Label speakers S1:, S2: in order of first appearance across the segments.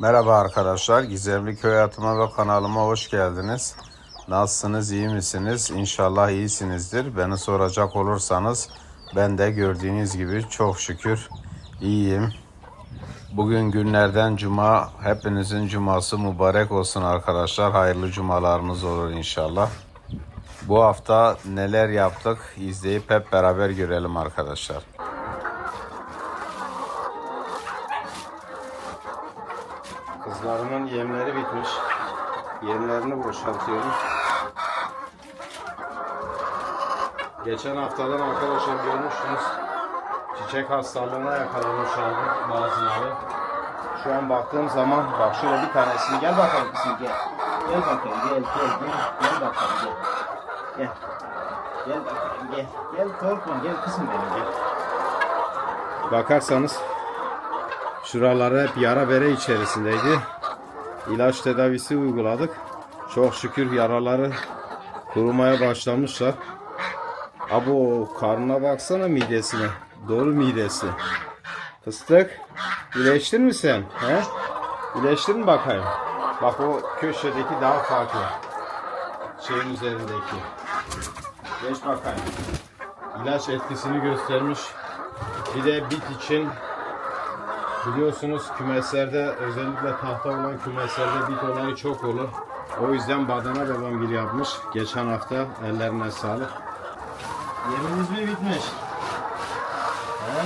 S1: Merhaba arkadaşlar. Gizemli Köy Hayatıma ve kanalıma hoş geldiniz. Nasılsınız, iyi misiniz? İnşallah iyisinizdir. Beni soracak olursanız ben de gördüğünüz gibi çok şükür iyiyim. Bugün günlerden cuma. Hepinizin cuması mübarek olsun arkadaşlar. Hayırlı cumalarınız olur inşallah. Bu hafta neler yaptık izleyip hep beraber görelim arkadaşlar. Kızlarımın yemleri bitmiş. Yemlerini boşaltıyorum. Geçen haftadan arkadaşlar görmüştünüz. Çiçek hastalığına yakalanmışlardı bazıları. Şu an baktığım zaman bak şöyle bir tanesini gel bakalım kızım gel. Gel bakalım gel gel gel. Gel bakalım gel. Gel. Gel bakalım gel. Gel korkma gel kızım benim gel. Bakarsanız Şuraları hep yara bere içerisindeydi. İlaç tedavisi uyguladık. Çok şükür yaraları kurumaya başlamışlar. Abo karnına baksana midesine. Doğru midesi. Fıstık. İyileştin mi sen? He? İyileştin mi bakayım? Bak o köşedeki daha farklı. Şeyin üzerindeki. Geç bakayım. İlaç etkisini göstermiş. Bir de bit için Biliyorsunuz kümeslerde özellikle tahta olan kümeslerde bit olayı çok olur. O yüzden badana babamgil yapmış. Geçen hafta ellerine sağlık. Yerimiz mi bitmiş? He?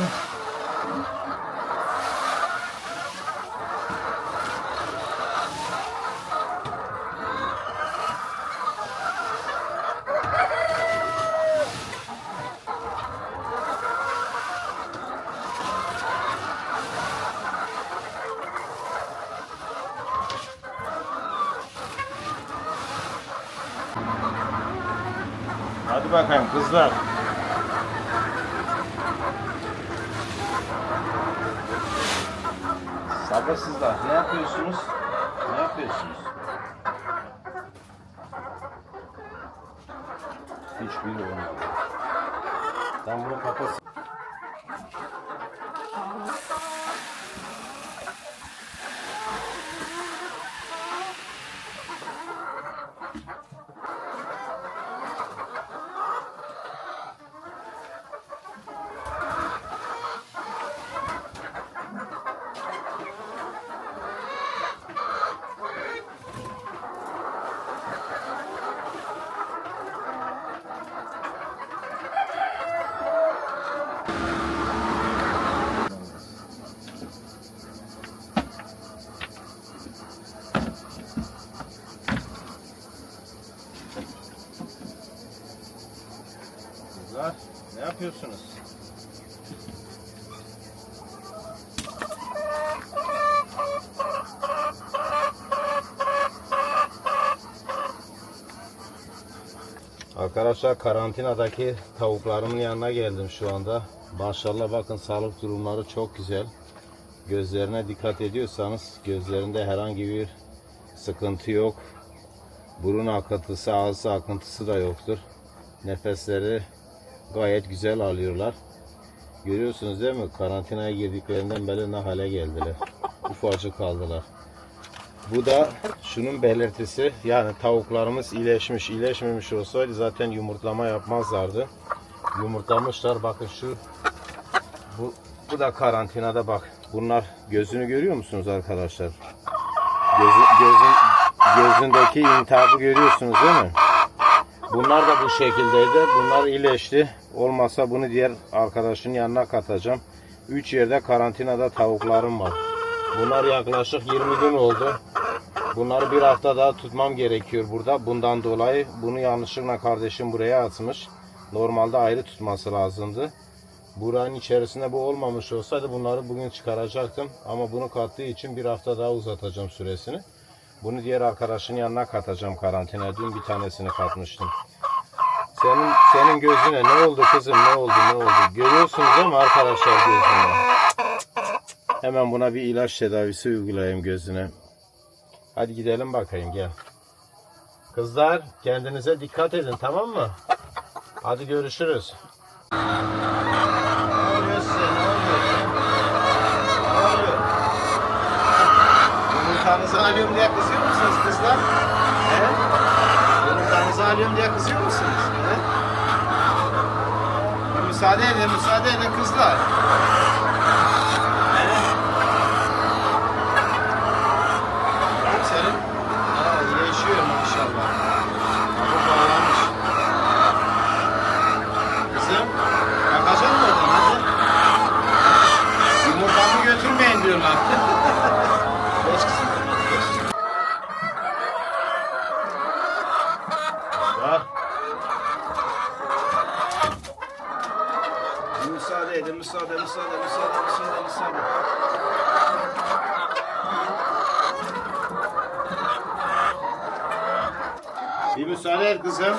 S1: Hadi bakayım kızlar. Sabırsızlar. Ne yapıyorsunuz? Ne yapıyorsunuz? Hiçbiri olmadı. Tam bunu kapat. Kızlar ne yapıyorsunuz? Arkadaşlar karantinadaki tavuklarımın yanına geldim şu anda. Maşallah bakın sağlık durumları çok güzel. Gözlerine dikkat ediyorsanız gözlerinde herhangi bir sıkıntı yok. Burun akıntısı, ağız akıntısı da yoktur. Nefesleri gayet güzel alıyorlar. Görüyorsunuz değil mi? Karantinaya girdiklerinden beri ne hale geldiler. Ufacık kaldılar. Bu da şunun belirtisi. Yani tavuklarımız iyileşmiş. İyileşmemiş olsaydı zaten yumurtlama yapmazlardı. Yumurtlamışlar. Bakın şu bu, bu da karantinada bak. Bunlar gözünü görüyor musunuz arkadaşlar? Gözü, gözün, gözündeki intihabı görüyorsunuz değil mi? Bunlar da bu şekildeydi. Bunlar iyileşti. Olmasa bunu diğer arkadaşın yanına katacağım. 3 yerde karantinada tavuklarım var. Bunlar yaklaşık 20 gün oldu. Bunları bir hafta daha tutmam gerekiyor burada. Bundan dolayı bunu yanlışlıkla kardeşim buraya atmış. Normalde ayrı tutması lazımdı. Buranın içerisinde bu olmamış olsaydı bunları bugün çıkaracaktım. Ama bunu kattığı için bir hafta daha uzatacağım süresini. Bunu diğer arkadaşın yanına katacağım karantina. Dün bir tanesini katmıştım. Senin senin gözüne ne oldu kızım ne oldu ne oldu? Görüyorsunuz mi arkadaşlar gözüne? Hemen buna bir ilaç tedavisi uygulayayım gözüne. Hadi gidelim bakayım gel. Kızlar kendinize dikkat edin tamam mı? Hadi görüşürüz. Ne oluyor size? Ne oluyor? Ne oluyor? Yumurtanızı alıyorum diye kızıyor musunuz kızlar? He? Yumurtanızı alıyorum diye kızıyor musunuz? He? Bir Müsaade edin, müsaade edin kızlar. He? Bak senin. Aa, yaşıyor maşallah. Bu bağlamış. Kızım, bakacak mı oradan hadi? Yumurtamı götürmeyin diyorlar. Geç kızım. Geç. Var. Müsaade müsaade, müsaade, müsaade, müsaade. Bir müsaade et kızım.